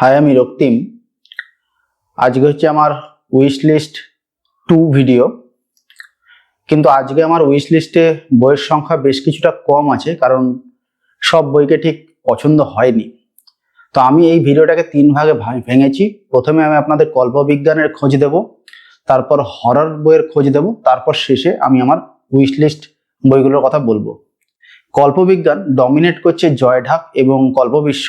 High, আমি রক্তিম। আজকে হচ্ছে আমার উইশ লিস্ট টু ভিডিও কিন্তু আজকে আমার উইশ লিস্টে বইয়ের সংখ্যা বেশ কিছুটা কম আছে, কারণ সব বইকে ঠিক পছন্দ হয়নি। তো আমি এই ভিডিওটাকে তিন ভাগে ভেঙেছি। প্রথমে আমি আপনাদের কল্পবিজ্ঞানের খোঁজ দেব, তারপর হরর বইয়ের খোঁজ দেব, তারপর শেষে আমি আমার উইশ লিস্ট বইগুলোর কথা বলব। কল্পবিজ্ঞান ডমিনেট করছে জয়ঢাক এবং কল্পবিশ্ব।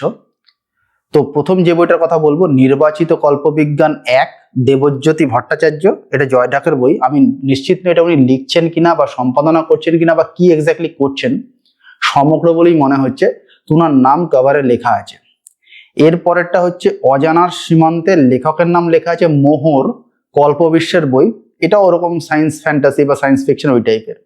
তো প্রথম যে বইটার কথা বলব, নির্বাচিত কল্পবিজ্ঞান এক, দেবজ্যোতি ভট্টাচার্য, এটা জয়ঢাকের বই। আমি নিশ্চিত নই এটা উনি লিখছেন কিনা বা সম্পাদনা করছেন কিনা বা কি এক্স্যাক্টলি করছেন। সমগ্র বলেই মনে হচ্ছে ওনার নাম কভারে লেখা আছে। এর পরেরটা হচ্ছে, অজানার সীমান্তের লেখকের নাম লেখা আছে মোহর, কল্পবিশ্বের বই। এটা ওরকম সায়েন্স ফ্যান্টাসি বা সায়েন্স ফিকশন ওই টাইপের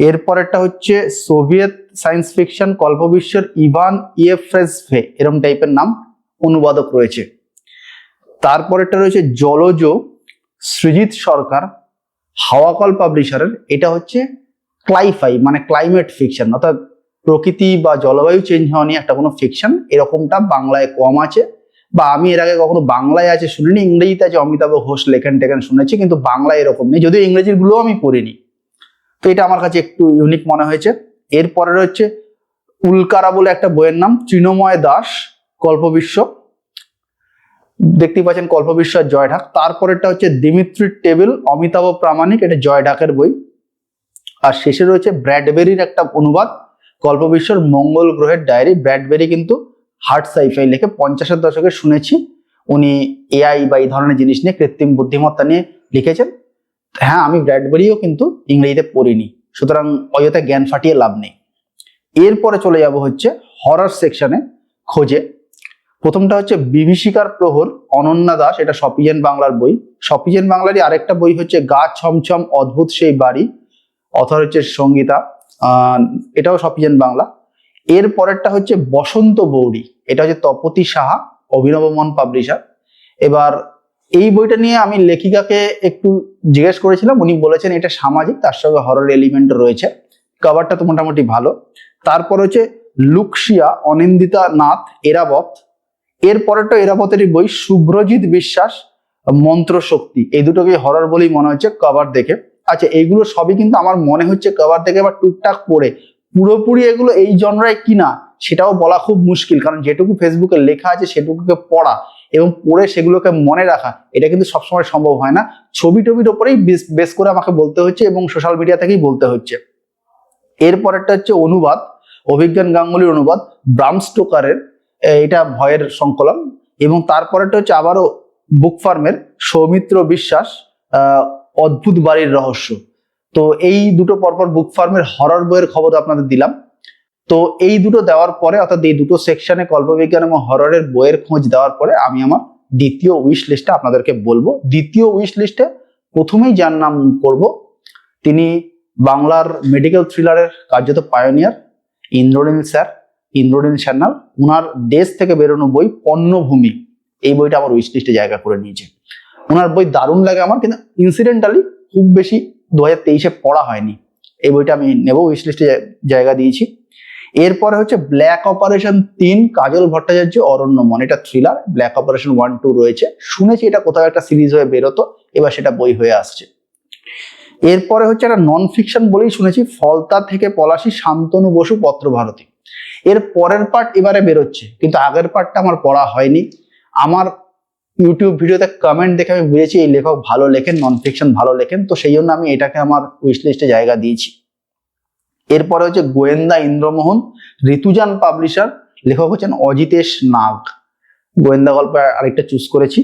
এর। পরেরটা হচ্ছে, সোভিয়েত সায়েন্স ফিকশন কল্পবিশ্বের ইভান ইয়েফ্রেসভে এরকম টাইপের নাম। অনুবাদক রয়েছে। তারপরেরটা রয়েছে জলজ সৃজিত সরকার, হাওয়াকল পাবলিশারের, এটা হচ্ছে ক্লাইফাই মানে ক্লাইমেট ফিকশন, অর্থাৎ প্রকৃতি বা জলবায়ু চেঞ্জ হওয়া নিয়ে একটা কোনো ফিকশন, এরকমটা বাংলায় কম আছে, বা আমি এর আগে কখনো বাংলায় আছে শুনিনি, ইংরেজিতে আছে অমিতাভ ঘোষ লেখেন টেখেন শুনেছি, কিন্তু বাংলায় এরকম নেই, যদিও ইংরেজিরগুলো আমি পড়িনি। তো এটা আমার কাছে একটু ইউনিক মনে হয়েছে। এরপরে হচ্ছে উল্কারা বলে একটা বইয়ের নাম, তৃণময় দাস কল্পবিশ্ব দেখতেই পাচ্ছেন কল্পবিশ্ব আর জয়ঢাক তারপরেরটা হচ্ছে দিমিত্রির টেবিল, অমিতাভ প্রামাণিক, এটা জয় ঢাকের বই। আর শেষে রয়েছে ব্র্যাডবেরির একটা অনুবাদ কল্পবিশ্বর মঙ্গল গ্রহের ডায়েরি। ব্র্যাডবেরি কিন্তু হার্ট সাইফাই লেখে পঞ্চাশের দশকে শুনেছি। উনি এআই বা এই ধরনের জিনিস নিয়ে কৃত্রিম বুদ্ধিমত্তা নিয়ে লিখেছেন। হ্যাঁ আমি ব্র্যাডবেরিও কিন্তু ইংরেজিতে পড়িনি। সুতরাং অযথা জ্ঞান ফাটিয়ে লাভ নেই। এরপরে চলে যাব হচ্ছে হরর সেকশনে খোঁজে। প্রথমটা হচ্ছে বিভীষিকার প্রহর অনন্যা দাস, এটা সপিজেন বাংলার বই। সপিজেন বাংলারই আরেকটা বই হচ্ছে গা ছমছম অদ্ভুত সেই বাড়ি, অথর হচ্ছে সঙ্গীতা এটাও সপিজেন বাংলা। এর পরেরটা হচ্ছে বসন্ত বৌরি, এটা হচ্ছে তপতি সাহা, অভিনব মন পাবলিশার। এবার এই বইটা নিয়ে আমি লেখিকাকে একটু জিজ্ঞেস করেছিলাম, উনি বলেছেন এটা সামাজিক, তার সঙ্গে হরর এলিমেন্ট রয়েছে। কভারটা তো মোটামুটি ভালো। তারপর হচ্ছে লুকসিয়া অনিন্দিতা নাথ এরাবত এর পরেরটা এরাবতেরই বই শুভ্রজিৎ বিশ্বাস মন্ত্র শক্তি এই দুটোকে হরর বলেই মনে হচ্ছে কভার দেখে। আচ্ছা এইগুলো সবই কিন্তু আমার মনে হচ্ছে কভার দেখে বা টুকটাক পড়ে। পুরোপুরি এগুলো এই জনরায় কিনা সেটাও বলা খুব মুশকিল। কারণ যেটুকু ফেসবুকে লেখা আছে সেটুকুকে পড়া এবং পড়ে সেগুলোকে মনে রাখা এটা কিন্তু সবসময় সম্ভব হয় না। ছবি টবির ওপরেই বেস করে আমাকে বলতে হচ্ছে এবং সোশ্যাল মিডিয়া থেকেই বলতে হচ্ছে। এরপরেরটা হচ্ছে অনুবাদ অভিজ্ঞান গাঙ্গুলির অনুবাদ ব্রাম স্টোকারের এ, এটা ভয়ের সংকলন। এবং তারপরেরটা হচ্ছে আবারও বুক ফার্মের সৌমিত্র বিশ্বাস অদ্ভুত বাড়ির রহস্য। তো এই দুটো পরপর বুক ফার্মের হরর বইয়ের খবর আপনাদের দিলাম। তো এই দুটো দেওয়ার পরে, অর্থাৎ এই দুটো সেকশনে কল্পবিজ্ঞান এবং হররের বইয়ের খোঁজ দেওয়ার পরে আমি আমার দ্বিতীয় উইশ লিস্টটা আপনাদেরকে বলব। দ্বিতীয় উইশ লিস্টে প্রথমেই যার নাম করব, তিনি বাংলার মেডিকেল থ্রিলারের কার্যত পায়োনিয়ার ইন্দ্রনীল স্যার। ইন্দ্রনীল সান্যাল ওনার দেশ থেকে বেরোনো বই পণ্যভূমি। এই বইটা আমার উইশ লিস্টে জায়গা করে নিয়েছে। ওনার বই দারুণ লাগে আমার, কিন্তু ইনসিডেন্টালি খুব বেশি দু হাজার তেইশে পড়া হয়নি। এই বইটা আমি নেব উইশ লিস্টে জায়গা দিয়েছি। এরপরে হচ্ছে ব্ল্যাক অপারেশন তিন, কাজল ভট্টাচার্য অরণ্যমন এটা thriller black operation one two রয়েছে। শুনেছি এটা কোথাও একটা সিরিজ হয়ে বেরোতো, এবার সেটা বই হয়ে আসছে। এরপরে হচ্ছে একটা নন ফিকশন বলেই শুনেছি, ফলতা থেকে পলাশী, শান্তনু বসু, পত্রভারতী। এর পরের পার্ট এবারে বেরোচ্ছে, কিন্তু আগের পার্টটা আমার পড়া হয়নি। আমার ইউটিউব ভিডিওতে কমেন্ট দেখে আমি বুঝেছি, এই লেখক ভালো লেখেন নন ফিকশন ভালো লেখেন, তো সেই জন্য আমি এটাকে আমার উইশ লিস্টে জায়গা দিয়েছি। এরপরে হচ্ছে গোয়েন্দা ইন্দ্রমোহন, ঋতুজান পাবলিশার লেখক হচ্ছেন অজিতেশ নাগ। গোয়েন্দা গল্প আরেকটা চুজ করেছি।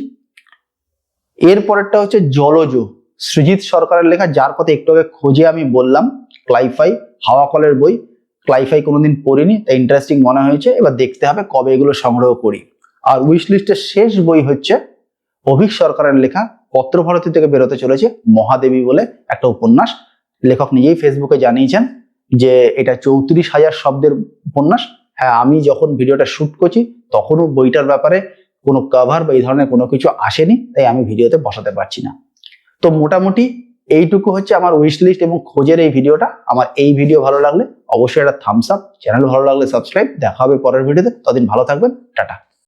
এরপরেরটা হচ্ছে জলজ, সৃজিত সরকারের লেখা, যার কথা একটু আগে খোঁজে আমি বললাম ক্লাইফাই হাওয়া কলের বই। ক্লাইফাই কোনোদিন পড়িনি, তাই ইন্টারেস্টিং মনে হয়েছে। এবার দেখতে হবে কবে এগুলো সংগ্রহ করি। আর উইশ লিস্টের শেষ বই হচ্ছে অভিক সরকারের লেখা পত্রভারতী থেকে বেরোতে চলেছে মহাদেবী বলে একটা উপন্যাস। লেখক নিজেই ফেসবুকে জানিয়েছেন যে এটা চৌত্রিশ হাজার শব্দের উপন্যাস। হ্যাঁ আমি যখন ভিডিওটা শুট করছি, তখনও বইটার ব্যাপারে কোনো কভার বা এই ধরনের কোনো কিছু আসেনি, তাই আমি ভিডিওতে বসাতে পারছি না। তো মোটামুটি এইটুকু হচ্ছে আমার উইশ লিস্ট এবং খোঁজের এই ভিডিওটা। আমার এই ভিডিও ভালো লাগলে অবশ্যই একটা থামস আপ চ্যানেল ভালো লাগলে সাবস্ক্রাইব দেখা হবে পরের ভিডিওতে। ততদিন ভালো থাকবেন। টাটা।